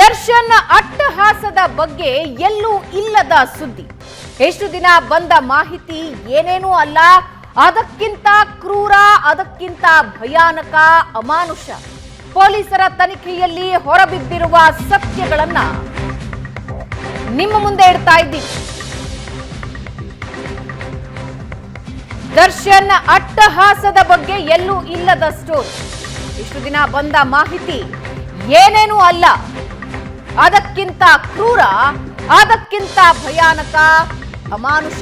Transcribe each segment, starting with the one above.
ದರ್ಶನ್ ಅಟ್ಟಹಾಸದ ಬಗ್ಗೆ ಎಲ್ಲೂ ಇಲ್ಲದ ಸುದ್ದಿ. ಎಷ್ಟು ದಿನ ಬಂದ ಮಾಹಿತಿ ಏನೇನೂ ಅಲ್ಲ. ಅದಕ್ಕಿಂತ ಕ್ರೂರ, ಅದಕ್ಕಿಂತ ಭಯಾನಕ, ಅಮಾನುಷ. ಪೊಲೀಸರ ತನಿಖೆಯಲ್ಲಿ ಹೊರಬಿದ್ದಿರುವ ಸತ್ಯಗಳನ್ನ ನಿಮ್ಮ ಮುಂದೆ ಇಡ್ತಾ ಇದ್ದೀವಿ. ದರ್ಶನ್ ಅಟ್ಟಹಾಸದ ಬಗ್ಗೆ ಎಲ್ಲೂ ಇಲ್ಲದ ಸ್ಟೋರಿ ಇಷ್ಟು ದಿನ ಬಂದ ಮಾಹಿತಿ ಏನೇನೂ ಅಲ್ಲ. ಅದಕ್ಕಿಂತ ಕ್ರೂರ ಅದಕ್ಕಿಂತ ಭಯಾನಕ ಅಮಾನುಷ.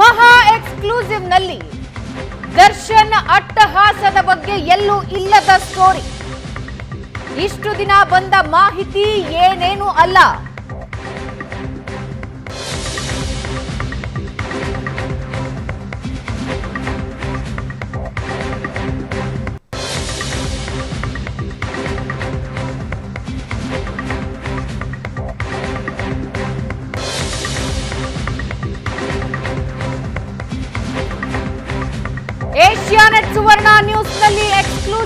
ಮಹಾ ಎಕ್ಸ್ಕ್ಲೂಸಿವ್ನಲ್ಲಿ ದರ್ಶನ್ ಅಟ್ಟಹಾಸದ ಬಗ್ಗೆ ಎಲ್ಲೂ ಇಲ್ಲದ ಸ್ಟೋರಿ ಇಷ್ಟು ದಿನ ಬಂದ ಮಾಹಿತಿ ಏನೇನು ಅಲ್ಲ.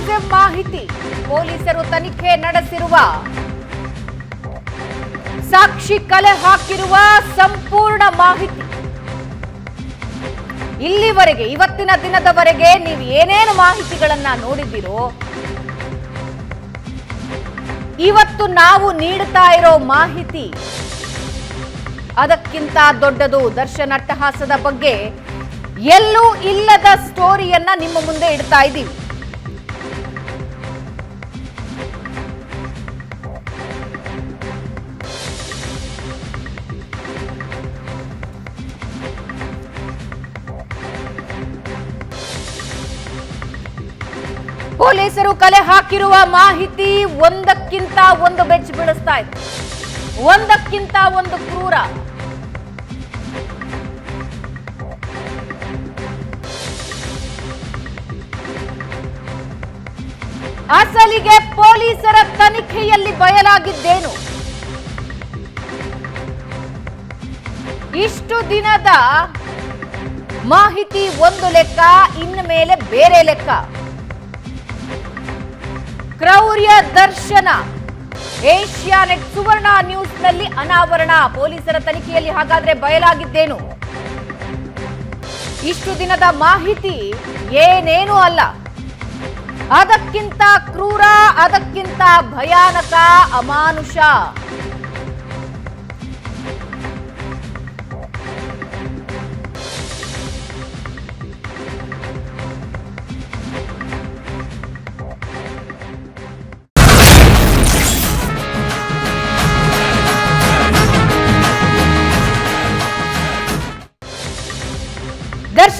ಎಕ್ಸ್ಕ್ಲೂಸಿವ್ ಮಾಹಿತಿ ಪೊಲೀಸರು ತನಿಖೆ ನಡೆಸಿರುವ ಸಾಕ್ಷಿ ಕಲೆ ಹಾಕಿರುವ ಸಂಪೂರ್ಣ ಮಾಹಿತಿ. ಇಲ್ಲಿವರೆಗೆ, ಇವತ್ತಿನ ದಿನದವರೆಗೆ ನೀವು ಏನೇನು ಮಾಹಿತಿಗಳನ್ನ ನೋಡಿದ್ದೀರೋ, ಇವತ್ತು ನಾವು ನೀಡುತ್ತಾ ಇರೋ ಮಾಹಿತಿ ಅದಕ್ಕಿಂತ ದೊಡ್ಡದು ದರ್ಶನ ಅಟ್ಟಹಾಸದ ಬಗ್ಗೆ ಎಲ್ಲೂ ಇಲ್ಲದ ಸ್ಟೋರಿಯನ್ನ ನಿಮ್ಮ ಮುಂದೆ ಇಡ್ತಾ ಇದ್ದೀವಿ. ಪೊಲೀಸರು ಕಲೆ ಹಾಕಿರುವ ಮಾಹಿತಿ ಒಂದಕ್ಕಿಂತ ಒಂದು ಬೆಚ್ಚ ಬೀಳಿಸ್ತಾ ಇದೆ. ಒಂದಕ್ಕಿಂತ ಒಂದು ಕ್ರೂರ. ಅಸಲಿಗೆ ಪೊಲೀಸರ ತನಿಖೆಯಲ್ಲಿ ಬಯಲಾಗಿದ್ದೇನು? ಇಷ್ಟು ದಿನದ ಮಾಹಿತಿ ಒಂದು ಲೆಕ್ಕ ಇನ್ನು ಮೇಲೆ ಬೇರೆ ಲೆಕ್ಕ. ಕ್ರೌರ್ಯ ದರ್ಶನ. ಏಷ್ಯಾನೆಟ್ ಸುವರ್ಣ ನ್ಯೂಸ್ನಲ್ಲಿ ಅನಾವರಣ. ಪೊಲೀಸರ ತನಿಖೆಯಲ್ಲಿ ಹಾಗಾದ್ರೆ ಬಯಲಾಗಿದ್ದೇನು? ಇಷ್ಟು ದಿನದ ಮಾಹಿತಿ ಏನೇನೂ ಅಲ್ಲ. ಅದಕ್ಕಿಂತ ಕ್ರೂರ, ಅದಕ್ಕಿಂತ ಭಯಾನಕ, ಅಮಾನುಷ.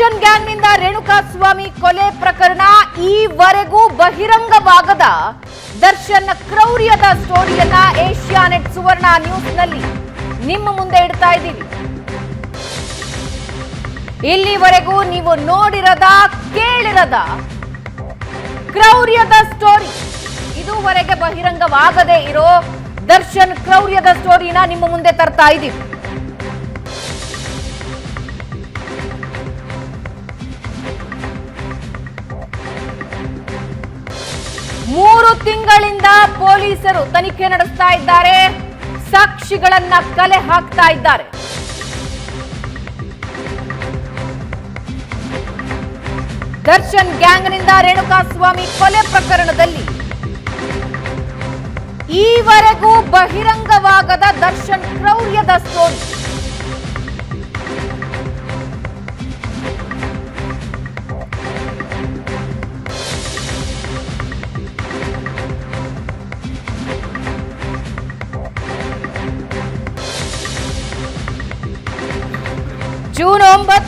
ದರ್ಶನ್ ಗ್ಯಾಂಗ್ನಿಂದ ರೇಣುಕಾ ಸ್ವಾಮಿ ಕೊಲೆ ಪ್ರಕರಣ ಈವರೆಗೂ ಬಹಿರಂಗವಾಗದ ದರ್ಶನ್ ಕ್ರೌರ್ಯದ ಸ್ಟೋರಿಯನ್ನ ಏಷ್ಯಾನೆಟ್ ಸುವರ್ಣ ನ್ಯೂಸ್ನಲ್ಲಿ ನಿಮ್ಮ ಮುಂದೆ ಇಡ್ತಾ ಇದ್ದೀವಿ. ಇಲ್ಲಿವರೆಗೂ ನೀವು ನೋಡಿರದ, ಕೇಳಿರದ ಕ್ರೌರ್ಯದ ಸ್ಟೋರಿ ಇದುವರೆಗೆ ಬಹಿರಂಗವಾಗದೇ ಇರೋ ದರ್ಶನ್ ಕ್ರೌರ್ಯದ ಸ್ಟೋರಿನ ನಿಮ್ಮ ಮುಂದೆ ತರ್ತಾ ಇದ್ದೀವಿ. ಮೂರು ತಿಂಗಳಿಂದ ಪೊಲೀಸರು ತನಿಖೆ ನಡೆಸ್ತಾ ಇದ್ದಾರೆ. ಸಾಕ್ಷಿಗಳನ್ನ ಕಲೆ ಹಾಕ್ತಾ ಇದ್ದಾರೆ. ದರ್ಶನ್ ಗ್ಯಾಂಗ್ನಿಂದ ರೇಣುಕಾ ಸ್ವಾಮಿ ಕೊಲೆ ಪ್ರಕರಣದಲ್ಲಿ ಈವರೆಗೂ ಬಹಿರಂಗವಾಗದ ದರ್ಶನ್ ಕ್ರೌರ್ಯದ ಸ್ಟೋರಿ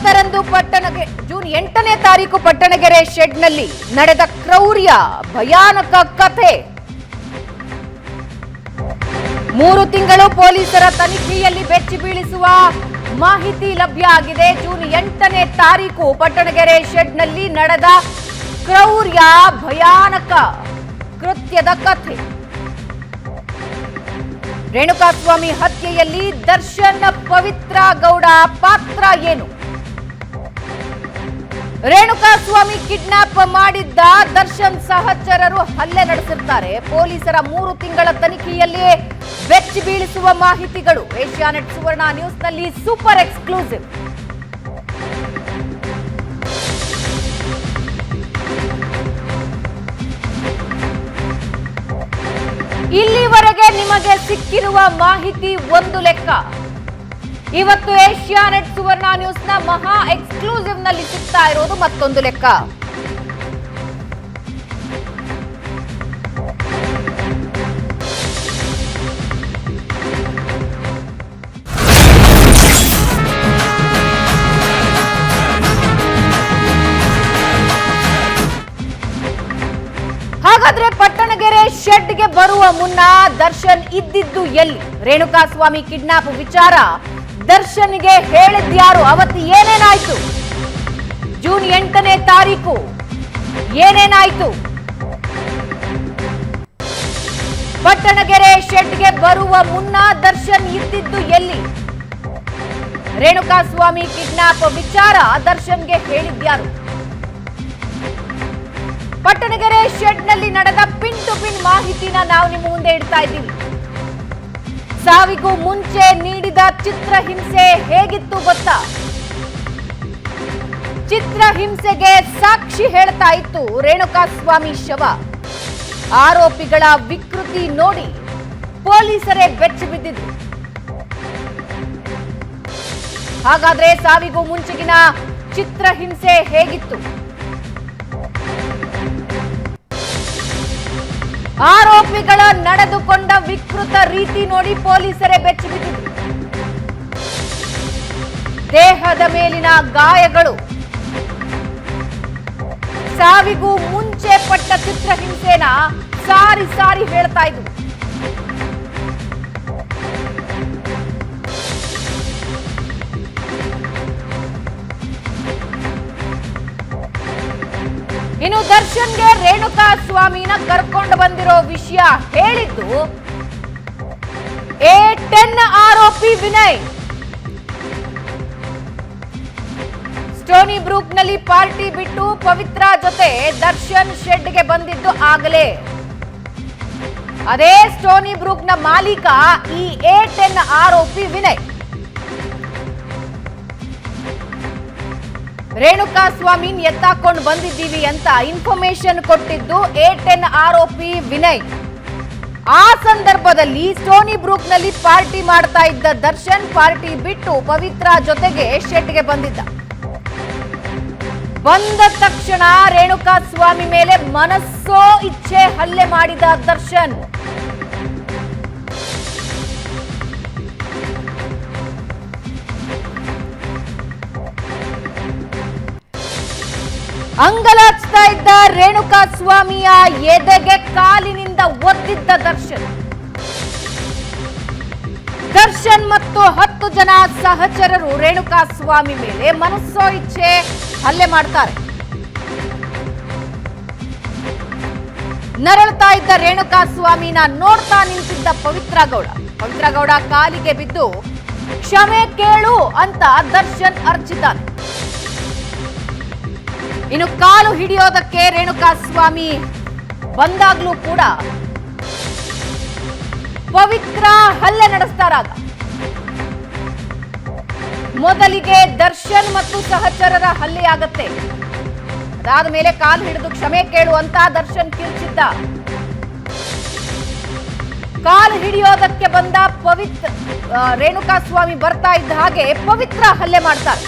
ಒಂಬತ್ತರಂದು ಪಟ್ಟಣಗೆ, ಜೂನ್ ಎಂಟನೇ ತಾರೀಕು ಪಟ್ಟಣಗೆರೆ ಶೆಡ್ನಲ್ಲಿ ನಡೆದ ಕ್ರೌರ್ಯ, ಭಯಾನಕ ಕಥೆ. ಮೂರು ತಿಂಗಳು ಪೊಲೀಸರ ತನಿಖೆಯಲ್ಲಿ ಬೆಚ್ಚಿ ಬೀಳಿಸುವ ಮಾಹಿತಿ ಲಭ್ಯ ಆಗಿದೆ. ಜೂನ್ ಎಂಟನೇ ತಾರೀಕು ಪಟ್ಟಣಗೆರೆ ಶೆಡ್ನಲ್ಲಿ ನಡೆದ ಕ್ರೌರ್ಯ, ಭಯಾನಕ ಕೃತ್ಯದ ಕಥೆ. ರೇಣುಕಾಸ್ವಾಮಿ ಹತ್ಯೆಯಲ್ಲಿ ದರ್ಶನ್ ಪವಿತ್ರ ಗೌಡ ಪಾತ್ರ ಏನು? ರೇಣುಕಾಸ್ವಾಮಿ ಕಿಡ್ನಾಪ್ ಮಾಡಿದ್ದ ದರ್ಶನ್ ಸಹಚರರು ಹಲ್ಲೆ ನಡೆಸಿರ್ತಾರೆ. ಪೊಲೀಸರ ಮೂರು ತಿಂಗಳ ತನಿಖೆಯಲ್ಲಿಯೇ ವೆಚ್ಚ ಬೀಳಿಸುವ ಮಾಹಿತಿಗಳು. ಏಷ್ಯಾನೆಟ್ ಸುವರ್ಣ ನ್ಯೂಸ್ನಲ್ಲಿ ಸೂಪರ್ ಎಕ್ಸ್ಕ್ಲೂಸಿವ್. ಇಲ್ಲಿವರೆಗೆ ನಿಮಗೆ ಸಿಕ್ಕಿರುವ ಮಾಹಿತಿ ಒಂದು ಲೆಕ್ಕ. ಇವತ್ತು ಏಷ್ಯಾ ನೆಟ್ ಸುವರ್ಣ ನ್ಯೂಸ್ನ ಮಹಾ ಎಕ್ಸ್ಕ್ಲೂಸಿವ್ನಲ್ಲಿ ಸಿಗ್ತಾ ಇರೋದು ಮತ್ತೊಂದು ಲೆಕ್ಕ. ಹಾಗಾದ್ರೆ ಪಟ್ಟಣಗೆರೆ ಶೆಡ್ಗೆ ಬರುವ ಮುನ್ನ ದರ್ಶನ್ ಇದ್ದಿದ್ದು ಎಲ್ಲಿ? ರೇಣುಕಾಸ್ವಾಮಿ ಕಿಡ್ನಾಪ್ ವಿಚಾರ. ದರ್ಶನ್ಗೆ ಹೇಳಿದ್ಯಾರು? ಅವತ್ತು ಏನೇನಾಯ್ತು? ಜೂನ್ ಎಂಟನೇ ತಾರೀಕು ಏನೇನಾಯ್ತು? ಪಟ್ಟಣಗೆರೆ ಶೆಡ್ಗೆ ಬರುವ ಮುನ್ನ ದರ್ಶನ್ ಇದ್ದಿದ್ದು ಎಲ್ಲಿ? ರೇಣುಕಾಸ್ವಾಮಿ ಕಿಡ್ನಾಪ್ ವಿಚಾರ ದರ್ಶನ್ಗೆ ಹೇಳಿದ್ಯಾರು? ಪಟ್ಟಣಗೆರೆ ಶೆಡ್ನಲ್ಲಿ ನಡೆದ ಪಿನ್ ಟು ಪಿನ್ ಮಾಹಿತಿನ ನಾವು ನಿಮ್ಮ ಮುಂದೆ ಇಡ್ತಾ ಇದ್ದೀವಿ. ಸಾವಿಗೂ ಮುಂಚೆ ನೀಡಿದ ಚಿತ್ರಹಿಂಸೆ ಹೇಗಿತ್ತು ಗೊತ್ತಾ? ಚಿತ್ರಹಿಂಸೆಗೆ ಸಾಕ್ಷಿ ಹೇಳ್ತಾ ಇತ್ತು ರೇಣುಕಾಸ್ವಾಮಿ ಶವ. ಆರೋಪಿಗಳ ವಿಕೃತಿ ನೋಡಿ ಪೊಲೀಸರೇ ಬೆಚ್ಚಿ ಬಿದ್ದಿದ್ರು. ಹಾಗಾದ್ರೆ ಸಾವಿಗೂ ಮುಂಚೆಗಿನ ಚಿತ್ರಹಿಂಸೆ ಹೇಗಿತ್ತು? ಆರೋಪಿಗಳ ನಡೆದುಕೊಂಡ ವಿಕೃತ ರೀತಿ ನೋಡಿ ಪೊಲೀಸರೇ ಬೆಚ್ಚಿ ಬಿದ್ದಿದ್ರು. ದೇಹದ ಮೇಲಿನ ಗಾಯಗಳು. ಸಾವಿಗೂ ಮುಂಚೆ ಪಟ್ಟ ಚಿತ್ರಹಿಂಸೆನ ಸಾರಿ ಸಾರಿ ಹೇಳ್ತಾ ಇದ್ರು ಇನ್ನು ದರ್ಶನ್ಗೆ ರೇಣುಕಾ ಸ್ವಾಮಿನ ಕರ್ಕೊಂಡು ಬಂದಿರೋ ವಿಷಯ ಹೇಳಿದ್ದು, ಎ ಟೆನ್ ಆರೋಪಿ ವಿನಯ್. ಸ್ಟೋನಿ ಬ್ರೂಕ್ನಲ್ಲಿ ಪಾರ್ಟಿ ಬಿಟ್ಟು ಪವಿತ್ರ ಜೊತೆ ದರ್ಶನ್ ಶೆಡ್ಗೆ ಬಂದಿದ್ದು ಆಗಲೇ. ಅದೇ ಸ್ಟೋನಿ ಬ್ರೂಕ್ನ ಮಾಲೀಕ ಈ ಎ ಟೆನ್ ಆರೋಪಿ ವಿನಯ್. ರೇಣುಕಾ ಸ್ವಾಮಿನ್ ಎತ್ತಾಕೊಂಡು ಬಂದಿದ್ದೀವಿ ಅಂತ ಇನ್ಫಾರ್ಮೇಶನ್ ಕೊಟ್ಟಿದ್ದು ಎ ಟೆನ್ ಆರೋಪಿ ವಿನಯ್. ಆ ಸಂದರ್ಭದಲ್ಲಿ ಸ್ಟೋನಿ ಬ್ರೂಕ್ನಲ್ಲಿ ಪಾರ್ಟಿ ಮಾಡ್ತಾ ಇದ್ದ ದರ್ಶನ್ ಪಾರ್ಟಿ ಬಿಟ್ಟು ಪವಿತ್ರ ಜೊತೆಗೆ ಶೆಟ್ಗೆ ಬಂದಿದ್ದ. ಬಂದ ತಕ್ಷಣ ರೇಣುಕಾ ಸ್ವಾಮಿ ಮೇಲೆ ಮನಸ್ಸೋ ಇಚ್ಛೆ ಹಲ್ಲೆ ಮಾಡಿದ ದರ್ಶನ್. ಅಂಗಲಾಚ್ತಾ ಇದ್ದ ರೇಣುಕಾ ಸ್ವಾಮಿಯ ಎದೆಗೆ ಕಾಲಿನಿಂದ ಒದ್ದಿದ್ದ ದರ್ಶನ್. ದರ್ಶನ್ ಮತ್ತು ಹತ್ತು ಜನ ಸಹಚರರು ರೇಣುಕಾ ಸ್ವಾಮಿ ಮೇಲೆ ಮನಸ್ಸೋ ಇಚ್ಛೆ ಹಲ್ಲೆ ಮಾಡ್ತಾರೆ. ನರಳ್ತಾ ಇದ್ದ ರೇಣುಕಾ ಸ್ವಾಮಿನ ನೋಡ್ತಾ ನಿಂತಿದ್ದ ಪವಿತ್ರ ಗೌಡ. ಪವಿತ್ರ ಗೌಡ ಕಾಲಿಗೆ ಬಿದ್ದು, ಕ್ಷಮೆ ಕೇಳು ಅಂತ ದರ್ಶನ್ ಅರ್ಜಿದ್ದಾನೆ ಇನ್ನು ಕಾಲು ಹಿಡಿಯೋದಕ್ಕೆ ರೇಣುಕಾ ಸ್ವಾಮಿ ಬಂದಾಗ್ಲೂ ಕೂಡ ಪವಿತ್ರ ಹಲ್ಲೆ ನಡೆಸ್ತಾರಾಗ. ಮೊದಲಿಗೆ ದರ್ಶನ್ ಮತ್ತು ಸಹಚರರ ಹಲ್ಲೆಯಾಗತ್ತೆ. ಅದಾದ ಮೇಲೆ ಕಾಲು ಹಿಡಿದು ಕ್ಷಮೆ ಕೇಳುವಂತ ದರ್ಶನ್ ಕಿರ್ಚಿದ್ದ ಕಾಲು ಹಿಡಿಯೋದಕ್ಕೆ ಬಂದ ಪವಿತ್ರ ರೇಣುಕಾಸ್ವಾಮಿ ರೇಣುಕಾ ಸ್ವಾಮಿ ಬರ್ತಾ ಇದ್ದ ಹಾಗೆ ಪವಿತ್ರ ಹಲ್ಲೆ ಮಾಡ್ತಾರೆ.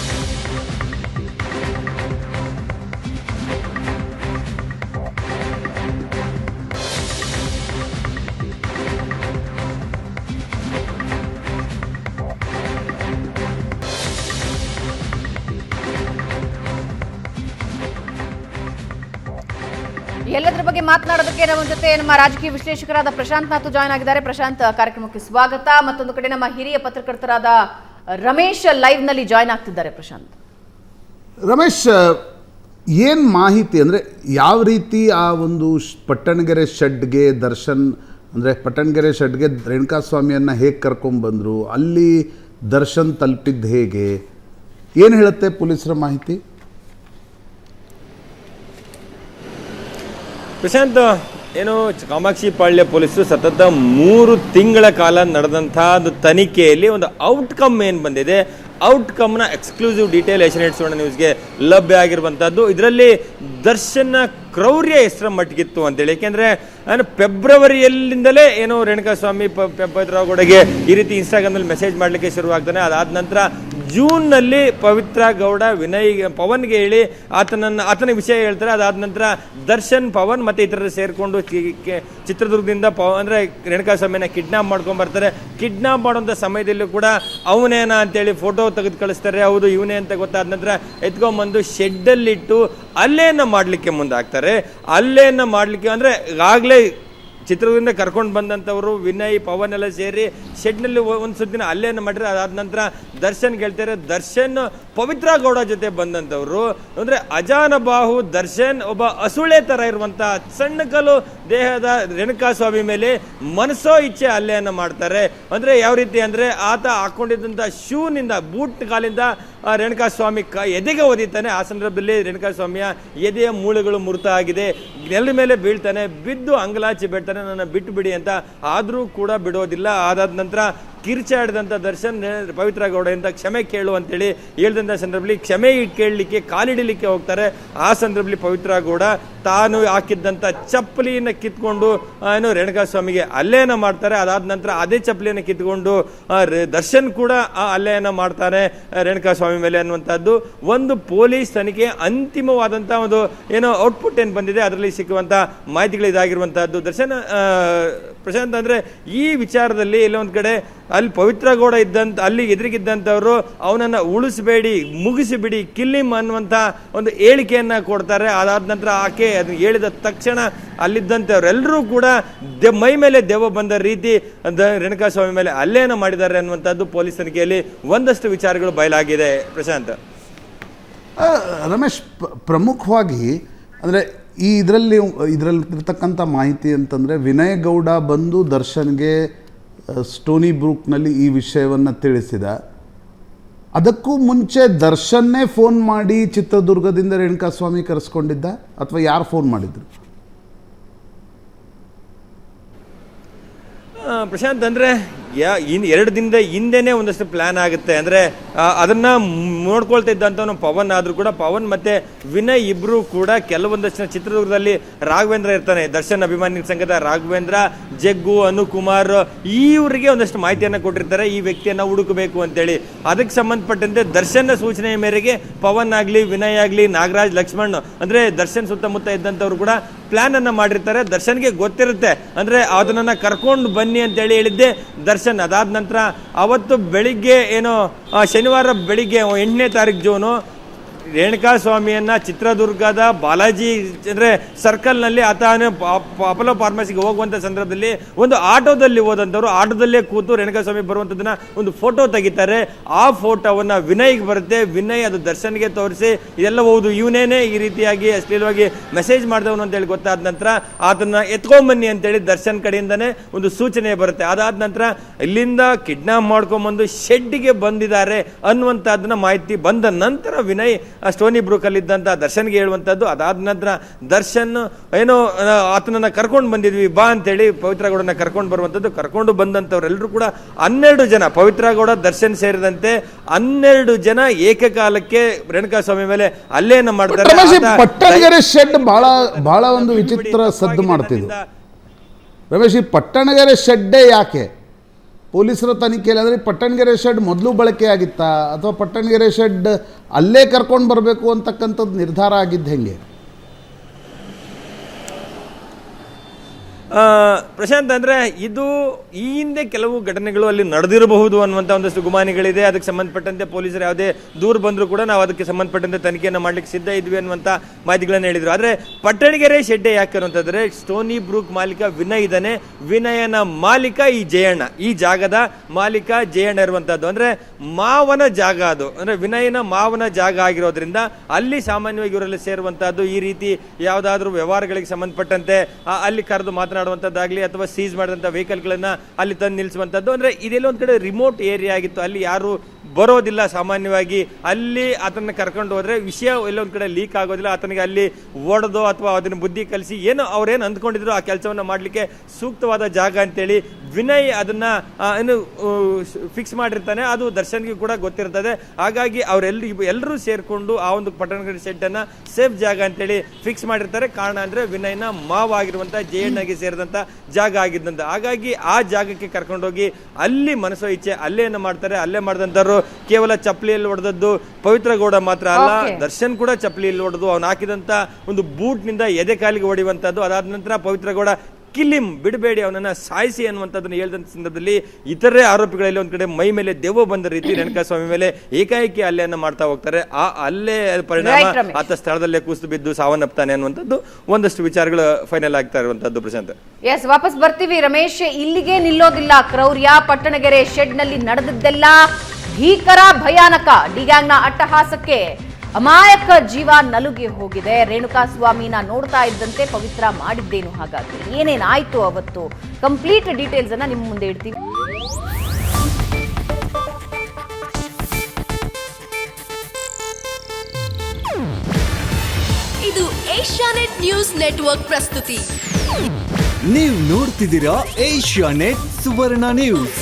ಬಗ್ಗೆ ಮಾತನಾಡೋದಕ್ಕೆ ನಮ್ಮ ಜೊತೆ ನಮ್ಮ ರಾಜಕೀಯ ವಿಶ್ಲೇಷಕರಾದ ಪ್ರಶಾಂತ್ ನಾಥ್ ಜಾಯ್ನ್ ಆಗಿದ್ದಾರೆ. ಪ್ರಶಾಂತ್, ಕಾರ್ಯಕ್ರಮಕ್ಕೆ ಸ್ವಾಗತ. ಮತ್ತೊಂದು ಕಡೆ ನಮ್ಮ ಹಿರಿಯ ಪತ್ರಕರ್ತರಾದ ರಮೇಶ್ ಲೈವ್ನಲ್ಲಿ ಜಾಯ್ನ್ ಆಗ್ತಿದ್ದಾರೆ ಪ್ರಶಾಂತ್. ರಮೇಶ್, ಏನು ಮಾಹಿತಿ ಅಂದರೆ ಯಾವ ರೀತಿ ಆ ಒಂದು ಪಟ್ಟಣಗೆರೆ ಶೆಡ್ಗೆ ದರ್ಶನ್ ಅಂದರೆ ಪಟ್ಟಣಗೆರೆ ಶೆಡ್ಗೆ ರೇಣುಕಾಸ್ವಾಮಿಯನ್ನು ಹೇಗೆ ಬಂದ್ರು ಅಲ್ಲಿ ದರ್ಶನ್ ತಲುಪಿದ್ದು ಹೇಗೆ? ಏನು ಹೇಳುತ್ತೆ ಪೊಲೀಸರ ಮಾಹಿತಿ? ಪ್ರಶಾಂತ್, ಏನು ಕಾಮಾಕ್ಷಿ ಪಾಳ್ಯ ಪೊಲೀಸರು ಸತತ ಮೂರು ತಿಂಗಳ ಕಾಲ ನಡೆದಂತಹ ಒಂದು ತನಿಖೆಯಲ್ಲಿ ಒಂದು ಔಟ್ಕಮ್ ಏನು ಬಂದಿದೆ? ಔಟ್ಕಮ್ನ exclusive detail Asianet Suvarna ನ್ಯೂಸ್ಗೆ ಲಭ್ಯ ಆಗಿರುವಂಥದ್ದು. ಇದರಲ್ಲಿ ದರ್ಶನ ಕ್ರೌರ್ಯ ಹೆಸರ ಮಟ್ಟಿಗಿತ್ತು ಅಂತೇಳಿ. ಯಾಕೆಂದ್ರೆ, ನಾನು ಫೆಬ್ರವರಿಯಲ್ಲಿಂದಲೇ ಏನೋ ರೇಣುಕಾಸ್ವಾಮಿ ಪ ಗೌಡಗೆ ಈ ರೀತಿ ಇನ್ಸ್ಟಾಗ್ರಾಮ್ನಲ್ಲಿ ಮೆಸೇಜ್ ಮಾಡಲಿಕ್ಕೆ ಶುರುವಾಗ್ತಾನೆ. ಅದಾದ ನಂತರ ಜೂನ್ನಲ್ಲಿ ಪವಿತ್ರ ಗೌಡ, ವಿನಯ್, ಪವನ್ಗೆ ಹೇಳಿ ಆತನನ್ನು ಆತನ ವಿಷಯ ಹೇಳ್ತಾರೆ. ಅದಾದ ನಂತರ ದರ್ಶನ್, ಪವನ್ ಮತ್ತೆ ಇತರರು ಸೇರಿಕೊಂಡು ಚಿತ್ರದುರ್ಗದಿಂದ ಪವ ಅಂದ್ರೆ ರೇಣುಕಾಸ್ವಾಮಿನ ಕಿಡ್ನಾಪ್ ಮಾಡ್ಕೊಂಡ್ ಬರ್ತಾರೆ. ಕಿಡ್ನಾಪ್ ಮಾಡುವಂಥ ಸಮಯದಲ್ಲೂ ಕೂಡ ಅವನೇನ ಅಂತೇಳಿ ಫೋಟೋ ತೆಗೆದು ಕಳಿಸ್ತಾರೆ. ಹೌದು, ಇವನೇ ಅಂತ ಗೊತ್ತಾದ ನಂತರ ಎತ್ಕೊಂಡ್ಬಂದು ಶೆಡ್ಡಲ್ಲಿಟ್ಟು ಅಲ್ಲೇನ ಮಾಡಲಿಕ್ಕೆ ಮುಂದಾಗ್ತಾರೆ? ಅಲ್ಲೇನ ಮಾಡಲಿಕ್ಕೆ ಅಂದರೆ ಆಗಲೇ ಚಿತ್ರದಿಂದ ಕರ್ಕೊಂಡು ಬಂದಂಥವರು ವಿನಯ್, ಪವನ್ ಎಲ್ಲ ಸೇರಿ ಶೆಡ್ನಲ್ಲಿ ಒಂದು ಸುದ್ದಿನ ಅಲ್ಲೇನು ಮಾಡಿದ್ರೆ ಅದಾದ ನಂತರ ದರ್ಶನ್ ಹೇಳ್ತಾರೆ ದರ್ಶನ್ ಪವಿತ್ರ ಗೌಡ ಜೊತೆ ಬಂದಂಥವ್ರು. ಅಂದರೆ ಅಜಾನಬಾಹು, ದರ್ಶನ್ ಒಬ್ಬ ಅಸುಳೆ ಥರ ಇರುವಂಥ ಸಣ್ಣ ಕಲ್ಲು ದೇಹದ ರೇಣುಕಾಸ್ವಾಮಿ ಮೇಲೆ ಮನಸ್ಸೋ ಇಚ್ಛೆ ಹಲ್ಲೆಯನ್ನು ಮಾಡ್ತಾರೆ. ಅಂದರೆ ಯಾವ ರೀತಿ ಅಂದರೆ ಆತ ಹಾಕ್ಕೊಂಡಿದ್ದಂಥ ಶೂನಿಂದ, ಬೂಟ್ ಕಾಲಿಂದ ರೇಣುಕಾಸ್ವಾಮಿ ಕ ಎದೆಗೆ ಓದಿತಾನೆ ಆ ಸಂದರ್ಭದಲ್ಲಿ ರೇಣುಕಾಸ್ವಾಮಿಯ ಎದೆಯ ಮೂಳೆಗಳು ಮುರಿತ ಆಗಿದೆ ನೆಲದ ಮೇಲೆ ಬೀಳ್ತಾನೆ, ಬಿದ್ದು ಅಂಗಲಾಚಿ ಬಿಡ್ತಾನೆ, ನನ್ನ ಬಿಟ್ಟು ಬಿಡಿ ಅಂತ ಆದರೂ ಕೂಡ ಬಿಡೋದಿಲ್ಲ. ಅದಾದ ನಂತರ ಕಿರ್ಚಾಡಿದಂಥ ದರ್ಶನ್ ಪವಿತ್ರ ಗೌಡೆಯಿಂದ ಕ್ಷಮೆ ಕೇಳು ಅಂತೇಳಿ ಹೇಳ್ದಂಥ ಸಂದರ್ಭದಲ್ಲಿ ಕ್ಷಮೆ ಕೇಳಲಿಕ್ಕೆ ಕಾಲಿಡಲಿಕ್ಕೆ ಹೋಗ್ತಾರೆ. ಆ ಸಂದರ್ಭದಲ್ಲಿ ಪವಿತ್ರ ಗೌಡ ತಾನು ಹಾಕಿದ್ದಂಥ ಚಪ್ಪಲಿಯನ್ನು ಕಿತ್ಕೊಂಡು ಏನು ರೇಣುಕಾ ಸ್ವಾಮಿಗೆ ಅಲ್ಲೇನ ಮಾಡ್ತಾರೆ. ಅದಾದ ನಂತರ ಅದೇ ಚಪ್ಪಲಿಯನ್ನು ಕಿತ್ಕೊಂಡು ದರ್ಶನ್ ಕೂಡ, ಆ ಮಾಡ್ತಾರೆ ರೇಣುಕಾ ಸ್ವಾಮಿ ಮೇಲೆ ಅನ್ನುವಂಥದ್ದು. ಒಂದು ಪೊಲೀಸ್ ತನಿಖೆ ಅಂತಿಮವಾದಂಥ ಒಂದು, ಏನೋ ಔಟ್ಪುಟ್ ಏನು ಬಂದಿದೆ, ಅದರಲ್ಲಿ ಸಿಕ್ಕುವಂಥ ಮಾಹಿತಿಗಳು ಇದಾಗಿರುವಂಥದ್ದು ದರ್ಶನ್ ಪ್ರಶಾಂತ್ ಅಂದರೆ ಈ ವಿಚಾರದಲ್ಲಿ ಇಲ್ಲೊಂದು ಕಡೆ ಅಲ್ಲಿ ಪವಿತ್ರ ಗೌಡ ಇದ್ದಂಥ ಅಲ್ಲಿ ಎದುರಿಗಿದ್ದಂಥವ್ರು ಅವನನ್ನು ಉಳಿಸಬೇಡಿ, ಮುಗಿಸಿಬಿಡಿ ಕಿಲ್ಲಿಮ್ ಅನ್ನುವಂಥ ಒಂದು ಹೇಳಿಕೆಯನ್ನು ಕೊಡ್ತಾರೆ. ಅದಾದ ನಂತರ ಆಕೆ ಅದನ್ನು ಹೇಳಿದ ತಕ್ಷಣ ಅಲ್ಲಿದ್ದಂಥವ್ರೆಲ್ಲರೂ ಕೂಡ ದೆ, ಮೈ ಮೇಲೆ ದೆವ್ವ ಬಂದ ರೀತಿ ದ- ರೇಣುಕಾಸ್ವಾಮಿ ಮೇಲೆ ಅಲ್ಲೇನ ಮಾಡಿದ್ದಾರೆ ಅನ್ನುವಂಥದ್ದು ಪೊಲೀಸ್ ತನಿಖೆಯಲ್ಲಿ ಒಂದಷ್ಟು ವಿಚಾರಗಳು ಬಯಲಾಗಿದೆ. ಪ್ರಶಾಂತ್. ರಮೇಶ್ ಪ್ರಮುಖವಾಗಿ ಅಂದರೆ ಈ ಇದರಲ್ಲಿ ಇದರಲ್ಲಿ ಇರ್ತಕ್ಕಂಥ ಮಾಹಿತಿ ಅಂತಂದರೆ ವಿನಯ್ ಗೌಡ ಬಂದು ದರ್ಶನ್ಗೆ ಸ್ಟೋನಿ ಬ್ರೂಕ್ನಲ್ಲಿ ಈ ವಿಷಯವನ್ನು ತಿಳಿಸಿದ. ಅದಕ್ಕೂ ಮುಂಚೆ ದರ್ಶನ್ನೇ ಫೋನ್ ಮಾಡಿ ಚಿತ್ರದುರ್ಗದಿಂದ ರೇಣುಕಾಸ್ವಾಮಿ ಕರೆಸ್ಕೊಂಡಿದ್ದ ಅಥವಾ ಯಾರು ಫೋನ್ ಮಾಡಿದ್ರು? ಪ್ರಶಾಂತ್ ಅಂದ್ರೆ ಯಾ, ಇನ್ ಎರಡು ದಿನದ ಹಿಂದೆನೇ ಒಂದಷ್ಟು ಪ್ಲಾನ್ ಆಗುತ್ತೆ. ಅಂದ್ರೆ ಅದನ್ನ ನೋಡ್ಕೊಳ್ತಾ ಇದ್ದಂಥವನು ಪವನ್, ಆದ್ರೂ ಕೂಡ ಪವನ್ ಮತ್ತೆ ವಿನಯ್ ಇಬ್ರು ಕೂಡ ಕೆಲವೊಂದಷ್ಟು ಚಿತ್ರದುರ್ಗದಲ್ಲಿ ರಾಘವೇಂದ್ರ ಇರ್ತಾನೆ. ದರ್ಶನ್ ಅಭಿಮಾನಿ ಸಂಘದ ರಾಘವೇಂದ್ರ, ಜಗ್ಗು, ಅನುಕುಮಾರ್ ಇವರಿಗೆ ಒಂದಷ್ಟು ಮಾಹಿತಿಯನ್ನು ಕೊಟ್ಟಿರ್ತಾರೆ. ಈ ವ್ಯಕ್ತಿಯನ್ನ ಹುಡುಕಬೇಕು ಅಂತೇಳಿ. ಅದಕ್ಕೆ ಸಂಬಂಧಪಟ್ಟಂತೆ ದರ್ಶನ ಸೂಚನೆಯ ಮೇರೆಗೆ ಪವನ್ ಆಗಲಿ, ವಿನಯ್ ಆಗಲಿ, ನಾಗರಾಜ್, ಲಕ್ಷ್ಮಣ್, ಅಂದ್ರೆ ದರ್ಶನ್ ಸುತ್ತಮುತ್ತ ಇದ್ದಂಥವ್ರು ಕೂಡ ಪ್ಲಾನ್ ಅನ್ನ ಮಾಡಿರ್ತಾರೆ, ದರ್ಶನ್ಗೆ ಗೊತ್ತಿರುತ್ತೆ. ಅಂದ್ರೆ ಅದನ್ನ ಕರ್ಕೊಂಡು ಬನ್ನಿ ಅಂತ ಹೇಳಿ ಹೇಳಿದ್ದೆ ದರ್ಶನ್. ಅದಾದ ನಂತರ ಅವತ್ತು ಬೆಳಿಗ್ಗೆ ಏನು ಶನಿವಾರ ಬೆಳಿಗ್ಗೆ, ಎಂಟನೇ ತಾರೀಕು ಜೂನು ರೇಣುಕಾ ಸ್ವಾಮಿಯನ್ನು ಚಿತ್ರದುರ್ಗದ ಬಾಲಾಜಿ ಅಂದ್ರೆ ಸರ್ಕಲ್ನಲ್ಲಿ ಆತ ಅಪೋಲೋ ಫಾರ್ಮಸಿಗೆ ಹೋಗುವಂತ ಸಂದರ್ಭದಲ್ಲಿ ಒಂದು ಆಟೋದಲ್ಲಿ ಹೋದಂಥವ್ರು, ಆಟೋದಲ್ಲೇ ಕೂತು ರೇಣುಕಾ ಸ್ವಾಮಿ ಬರುವಂಥದ್ದನ್ನು ಒಂದು ಫೋಟೋ ತೆಗಿತಾರೆ. ಆ ಫೋಟೋವನ್ನ ವಿನಯ್ಗೆ ಬರುತ್ತೆ. ವಿನಯ್ ಅದು ದರ್ಶನ್ಗೆ ತೋರಿಸಿ ಇದೆಲ್ಲ ಹೌದು ಇವನೇನೆ ಈ ರೀತಿಯಾಗಿ ಅಶ್ಲೀಲವಾಗಿ ಮೆಸೇಜ್ ಮಾಡಿದವನು ಅಂತೇಳಿ ಗೊತ್ತಾದ ನಂತರ ಆತನ ಎತ್ಕೊಂಬನ್ನಿ ಅಂತೇಳಿ ದರ್ಶನ್ ಕಡೆಯಿಂದನೇ ಒಂದು ಸೂಚನೆ ಬರುತ್ತೆ. ಅದಾದ ನಂತರ ಇಲ್ಲಿಂದ ಕಿಡ್ನಾಪ್ ಮಾಡ್ಕೊಂಬಂದು ಶೆಡ್ಗೆ ಬಂದಿದ್ದಾರೆ ಅನ್ನುವಂಥದ್ದನ್ನ ಮಾಹಿತಿ ಬಂದ ನಂತರ ವಿನಯ್ ಆ ಸ್ಟೋನಿ ಬ್ರೂಕಲ್ಲಿದ್ದಂಥ ದರ್ಶನ್ಗೆ ಹೇಳುವಂಥದ್ದು ಅದಾದ ನಂತರ ದರ್ಶನ್ ಏನೋ ಆತನನ್ನು ಕರ್ಕೊಂಡು ಬಂದಿದ್ವಿ ಬಾ ಅಂತೇಳಿ ಪವಿತ್ರ ಗೌಡನ ಕರ್ಕೊಂಡು ಬರುವಂಥದ್ದು ಕರ್ಕೊಂಡು ಬಂದಂಥವ್ರೆಲ್ಲರೂ ಕೂಡ ಹನ್ನೆರಡು ಜನ ಪವಿತ್ರಗೌಡ ದರ್ಶನ್ ಸೇರಿದಂತೆ ಹನ್ನೆರಡು ಜನ ಏಕಕಾಲಕ್ಕೆ ರೇಣುಕಾ ಸ್ವಾಮಿ ಮೇಲೆ ಅಲ್ಲೇನ ಮಾಡ್ತಾರೆ ಶೆಡ್ ಬಹಳ ಬಹಳ ಒಂದು ವಿಚಿತ್ರ ಸದ್ದು ಮಾಡ್ತಿದ್ದು. ರಮೇಶ್ ಈ ಪಟ್ಟಣಗೆರೆ ಶೆಡ್ಡೇ ಯಾಕೆ? ಪೊಲೀಸರ ತನಿಖೆಯಲ್ಲಿ ಅಂದರೆ ಪಟ್ಟಣಗೆರೆ ಶೆಡ್ ಮೊದಲು ಬಳಕೆಯಾಗಿತ್ತಾ ಅಥವಾ ಪಟ್ಟಣಗೆರೆ ಶೆಡ್ ಅಲ್ಲೇ ಕರ್ಕೊಂಡು ಬರಬೇಕು ಅಂತಕ್ಕಂಥದ್ದು ನಿರ್ಧಾರ ಆಗಿದ್ದು ಹೆಂಗೆ? ಪ್ರಶಾಂತ್ ಅಂದ್ರೆ ಇದು ಈ ಹಿಂದೆ ಕೆಲವು ಘಟನೆಗಳು ಅಲ್ಲಿ ನಡೆದಿರಬಹುದು ಅನ್ನುವಂಥ ಒಂದಷ್ಟು ಗುಮಾನಿಗಳಿದೆ. ಅದಕ್ಕೆ ಸಂಬಂಧಪಟ್ಟಂತೆ ಪೊಲೀಸರು ಯಾವುದೇ ದೂರು ಬಂದರೂ ಕೂಡ ನಾವು ಅದಕ್ಕೆ ಸಂಬಂಧಪಟ್ಟಂತೆ ತನಿಖೆಯನ್ನು ಮಾಡ್ಲಿಕ್ಕೆ ಸಿದ್ಧ ಇದ್ವಿ ಅನ್ನುವಂಥ ಮಾಹಿತಿಗಳನ್ನು ಹೇಳಿದರು. ಆದರೆ ಪಟ್ಟಣಗೆರೆ ಶೆಡ್ಡೆ ಯಾಕೆ ಅನ್ನುವಂಥದ್ರೆ, ಸ್ಟೋನಿ ಬ್ರೂಕ್ ಮಾಲೀಕ ವಿನಯ್ ಇದ್ದಾನೆ. ವಿನಯನ ಮಾಲೀಕ ಈ ಜಯಣ್ಣ, ಈ ಜಾಗದ ಮಾಲೀಕ ಜಯಣ್ಣ ಇರುವಂಥದ್ದು ಅಂದ್ರೆ ಮಾವನ ಜಾಗ ಅದು. ಅಂದ್ರೆ ವಿನಯನ ಮಾವನ ಜಾಗ ಆಗಿರೋದ್ರಿಂದ ಅಲ್ಲಿ ಸಾಮಾನ್ಯವಾಗಿ ಇವರಲ್ಲಿ ಸೇರುವಂಥದ್ದು ಈ ರೀತಿ ಯಾವುದಾದ್ರೂ ವ್ಯವಹಾರಗಳಿಗೆ ಸಂಬಂಧಪಟ್ಟಂತೆ ಅಲ್ಲಿ ಕರೆದು ಮಾತನಾಡುವಂಥದ್ದಾಗಲಿ ಅಥವಾ ಸೀಸ್ ಮಾಡಿದಂಥ ವೆಹಿಕಲ್ಗಳನ್ನು ಅಲ್ಲಿ ತಂದು ನಿಲ್ಲಿಸುವಂಥದ್ದು ಅಂದರೆ ಇದೆಲ್ಲ ಒಂದು ಕಡೆ ರಿಮೋಟ್ ಏರಿಯಾ ಆಗಿತ್ತು. ಅಲ್ಲಿ ಯಾರು ಬರೋದಿಲ್ಲ ಸಾಮಾನ್ಯವಾಗಿ. ಅಲ್ಲಿ ಆತನ ಕರ್ಕೊಂಡು ಹೋದರೆ ವಿಷಯ ಎಲ್ಲೊಂದ್ ಕಡೆ ಲೀಕ್ ಆಗೋದಿಲ್ಲ. ಆತನಿಗೆ ಅಲ್ಲಿ ಓಡೋದು ಅಥವಾ ಅದನ್ನು ಬುದ್ಧಿ ಕಲಿಸಿ ಏನು ಅವ್ರೇನು ಅಂದ್ಕೊಂಡಿದ್ರು ಆ ಕೆಲಸವನ್ನು ಮಾಡಲಿಕ್ಕೆ ಸೂಕ್ತವಾದ ಜಾಗ ಅಂತೇಳಿ ವಿನಯ್ ಅದನ್ನ ಏನು ಫಿಕ್ಸ್ ಮಾಡಿರ್ತಾನೆ. ಅದು ದರ್ಶನ್ಗೆ ಕೂಡ ಗೊತ್ತಿರ್ತದೆ. ಹಾಗಾಗಿ ಅವರೆಲ್ಲ ಎಲ್ಲರೂ ಸೇರಿಕೊಂಡು ಆ ಒಂದು ಪಟ್ಟಣಗಡಿ ಶೆಡ್ಡನ್ನು ಸೇಫ್ ಜಾಗ ಅಂತೇಳಿ ಫಿಕ್ಸ್ ಮಾಡಿರ್ತಾರೆ. ಕಾರಣ ಅಂದ್ರೆ ವಿನಯ್ನ ಮಾವ ಆಗಿರುವಂತ ಸೇರಿದಂಥ ಸೇರಿದಂತ ಜಾಗ ಆಗಿದ್ದಂತ. ಹಾಗಾಗಿ ಆ ಜಾಗಕ್ಕೆ ಕರ್ಕೊಂಡೋಗಿ ಅಲ್ಲಿ ಮನಸ್ಸೋ ಇಚ್ಛೆ ಅಲ್ಲೇ ಏನು ಮಾಡ್ತಾರೆ. ಅಲ್ಲೇ ಮಾಡಿದಂಥವ್ರು ಕೇವಲ ಚಪ್ಪಲಿಯಲ್ಲಿ ಹೊಡೆದದ್ದು ಪವಿತ್ರ ಗೌಡ ಮಾತ್ರ ಅಲ್ಲ ದರ್ಶನ್ ಕೂಡ ಚಪ್ಪಲಿಯಲ್ಲಿ ಹೊಡೆದು ಅವ್ನು ಹಾಕಿದಂತ ಒಂದು ಬೂಟ್ನಿಂದ ಎದೆ ಕಾಲಿಗೆ ಹೊಡೆಯುವಂತದ್ದು ಅದಾದ ನಂತರ ಪವಿತ್ರ ಗೌಡ ಕಿಲಿಂ ಬಿಡಬೇಡಿ ಅವನನ್ನ ಸಾಯಿಸಿ ಅನ್ನುವಂಥದ್ದನ್ನು ಹೇಳಿದಂಥ ಸಂದರ್ಭದಲ್ಲಿ ಇತರೆ ಆರೋಪಿಗಳಲ್ಲಿ ಒಂದು ಕಡೆ ಮೈ ಮೇಲೆ ದೆವ್ವ ಬಂದ ರೀತಿ ರೇಣುಕಾ ಸ್ವಾಮಿ ಮೇಲೆ ಏಕಾಏಕಿ ಹಲ್ಲೆಯನ್ನು ಮಾಡ್ತಾ ಹೋಗ್ತಾರೆ. ಆ ಅಲ್ಲೇ ಪರಿಣಾಮ. ಆತ ಸ್ಥಳದಲ್ಲೇ ಕುಸಿದು ಬಿದ್ದು ಸಾವನ್ನಪ್ತಾನೆ ಅನ್ನುವಂಥದ್ದು ಒಂದಷ್ಟು ವಿಚಾರಗಳು ಫೈನಲ್ ಆಗ್ತಾ ಇರುವಂತದ್ದು ಪ್ರಶಾಂತ್. ಎಸ್ ವಾಪಸ್ ಬರ್ತೀವಿ. ರಮೇಶ್ ಇಲ್ಲಿಗೆ ನಿಲ್ಲೋದಿಲ್ಲ. ಕ್ರೌರ್ಯ ಪಟ್ಟಣಗೆರೆ ಶೆಡ್ನಲ್ಲಿ ನಡೆದಿದ್ದೆಲ್ಲ ಭೀಕರ ಭಯಾನಕ. ಡಿಗ್ಯಾಂಗ್ನ ಅಟ್ಟಹಾಸಕ್ಕೆ ಅಮಾಯಕ ಜೀವ ನಲುಗಿ ಹೋಗಿದೆ. ರೇಣುಕಾ ಸ್ವಾಮಿನ ನೋಡ್ತಾ ಇದ್ದಂತೆ ಪವಿತ್ರ ಮಾಡಿದ್ದೇನು ಹಾಗಾಗಿ ಏನೇನಾಯ್ತು ಅವತ್ತು? ಕಂಪ್ಲೀಟ್ ಡೀಟೇಲ್ಸ್ ಅನ್ನ ನಿಮ್ಮ ಮುಂದೆ ಇಡ್ತೀವಿ ಇದು ಏಷ್ಯಾನೆಟ್ ನ್ಯೂಸ್ ನೆಟ್ವರ್ಕ್ ಪ್ರಸ್ತುತಿ. ನೀವು ನೋಡ್ತಿದ್ದೀರಾ ಏಷ್ಯಾ ನೆಟ್ ಸುವರ್ಣ ನ್ಯೂಸ್.